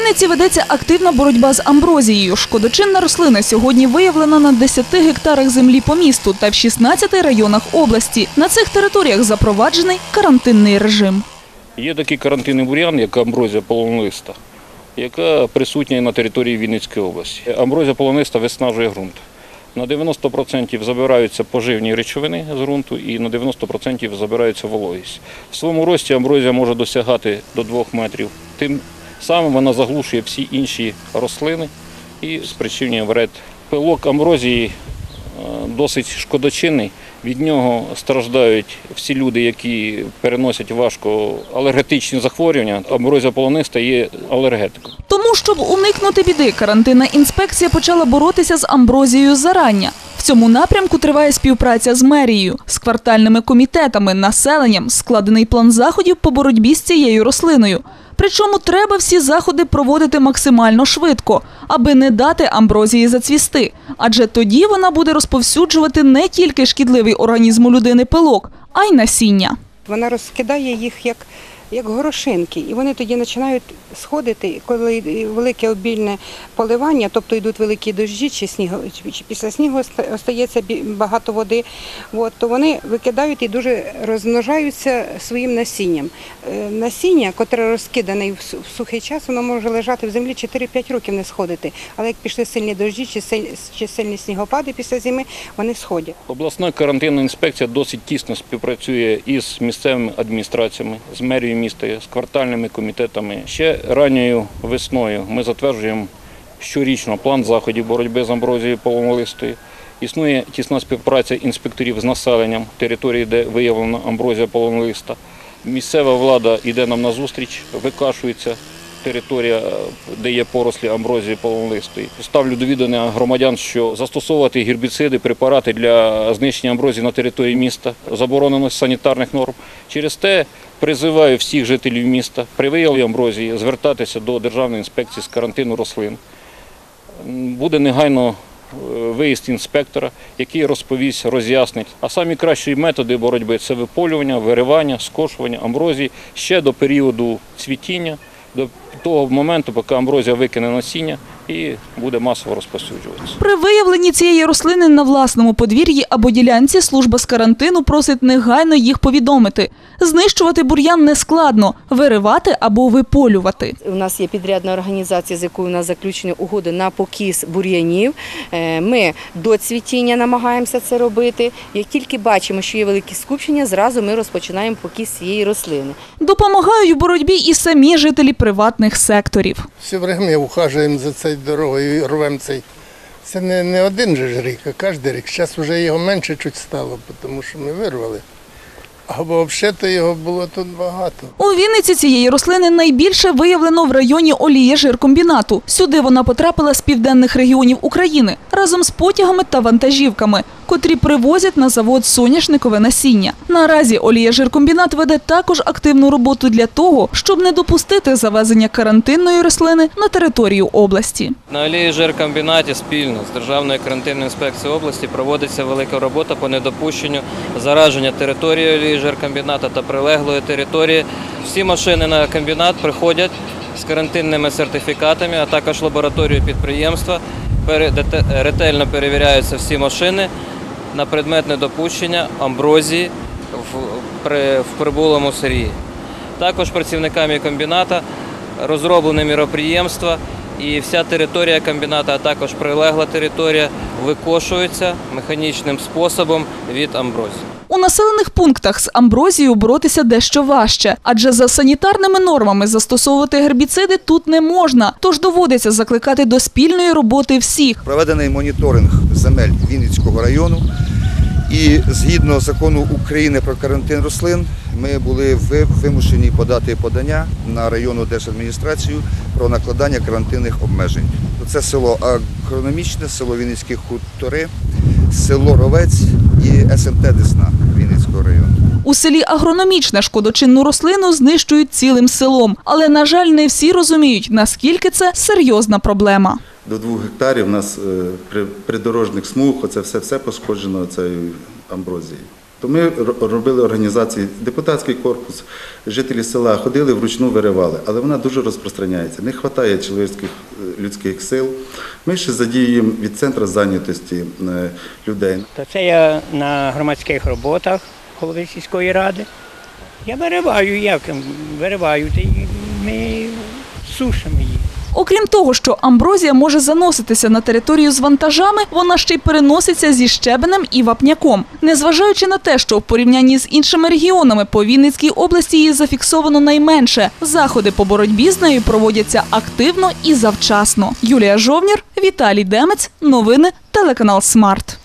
Вінниці ведеться активна боротьба з амброзією. Шкодочинна рослина сьогодні виявлена на 10 гектарах землі по місту та в 16 районах області. На цих територіях запроваджений карантинний режим. Є такий карантинний бур'ян, як амброзія полонлиста, яка присутня на території Вінницької області. Амброзія полониста виснажує ґрунт. На 90% забираються поживні речовини з ґрунту і на 90% забирається вологість. В своєму рості амброзія може досягати до 2 метрів. Тим самим вона заглушує всі інші рослини і спричинює вред. Пилок амброзії е, досить шкодочинний. Від нього страждають всі люди, які переносять важко алергетичні захворювання. Амброзія полониста є алергетиком. Тому, щоб уникнути біди, карантинна інспекція почала боротися з амброзією зарання. В цьому напрямку триває співпраця з мерією, з квартальними комітетами, населенням, складений план заходів по боротьбі з цією рослиною. Причому треба всі заходи проводити максимально швидко, аби не дати амброзії зацвісти. Адже тоді вона буде розповсюджувати не тільки шкідливий організму людини пилок, а й насіння. Вона розкидає їх як, як горошинки, і вони тоді починають сходити, коли велике обільне поливання, тобто йдуть великі дощі чи сніг, чи після снігу оста- остається багато води, от, то вони викидають і дуже розмножаються своїм насінням. Е, Насіння, котре розкидане в сухий час, воно може лежати в землі 4-5 років не сходити. Але як пішли сильні дощі чи сильні снігопади після зими, вони сходять. Обласна карантинна інспекція досить тісно співпрацює із місцевими адміністраціями, з мерією міста, з квартальними комітетами. Ще ранньою весною ми затверджуємо щорічно план заходів боротьби з амброзією поломолистою. Існує тісна співпраця інспекторів з населенням території, де виявлена амброзія поломолиста. Місцева влада йде нам на зустріч, викашується територія, де є порослі амброзії полонлистої. Ставлю до відання громадян, що застосовувати гербіциди, препарати для знищення амброзії на території міста заборонено з санітарних норм. Через те призиваю всіх жителів міста при виявленні амброзії звертатися до Державної інспекції з карантину рослин. Буде негайно е, виїзд інспектора, який розповість, роз'яснить. А самі кращі методи боротьби це виполювання, виривання, скошування амброзії ще до періоду цвітіння, до того моменту, поки амброзія викине насіння і буде масово розповсюджуватися. При виявленні цієї рослини на власному подвір'ї або ділянці служба з карантину просить негайно їх повідомити. Знищувати бур'ян не складно, виривати або виполювати. У нас є підрядна організація, з якою у нас заключені угоди на покіс бур'янів. Е, Ми до цвітіння намагаємося це робити. Як тільки бачимо, що є великі скупчення, зразу ми розпочинаємо покіс цієї рослини. Допомагають у боротьбі і самі жителі приватних секторів. Все время ухажуємо за цією дорогою і рвемо цей. Це не, не один же ж рік, а кожен рік. Зараз вже його менше чуть стало, тому що ми вирвали. Або взагалі-то його було тут багато. У Вінниці цієї рослини найбільше виявлено в районі олії жиркомбінату. Сюди вона потрапила з південних регіонів України разом з потягами та вантажівками, котрі привозять на завод соняшникове насіння. Наразі оліяжиркомбінат веде також активну роботу для того, щоб не допустити завезення карантинної рослини на територію області. На олії жиркомбінаті спільно з Державною карантинною інспекцією області проводиться велика робота по недопущенню зараження території олії жиркомбіната та прилеглої території. Всі машини на комбінат приходять з карантинними сертифікатами, а також лабораторію підприємства. Ретельно перевіряються всі машини на предмет недопущення амброзії в, при, в прибулому сирі. Також працівниками комбіната розроблені міроприємства і вся територія комбіната, а також прилегла територія викошується механічним способом від амброзії. У населених пунктах з амброзією боротися дещо важче, адже за санітарними нормами застосовувати гербіциди тут не можна, тож доводиться закликати до спільної роботи всіх. Проведений моніторинг земель Вінницького району. І згідно закону України про карантин рослин, ми були вимушені подати подання на районну держадміністрацію про накладання карантинних обмежень. Це село Агрономічне, село Вінницькі хутори, село Ровець і СМТ Десна Вінницького району. У селі агрономічне шкодочинну рослину знищують цілим селом, але на жаль, не всі розуміють, наскільки це серйозна проблема. До двох гектарів у нас е, при придорожних смуг, оце все, все пошкоджено цією амброзією. То ми робили організації, депутатський корпус, жителі села ходили вручну виривали, але вона дуже розпространяється. Не вистачає чоловічих е, людських сил. Ми ще задіюємо від центру зайнятості е, людей. То це я на громадських роботах голови сільської ради. Я вириваю, як вириваю, ми сушимо. Окрім того, що амброзія може заноситися на територію з вантажами, вона ще й переноситься зі щебенем і вапняком. Незважаючи на те, що в порівнянні з іншими регіонами по Вінницькій області її зафіксовано найменше. Заходи по боротьбі з нею проводяться активно і завчасно. Юлія Жовнір, Віталій Демець. Новини телеканал Смарт.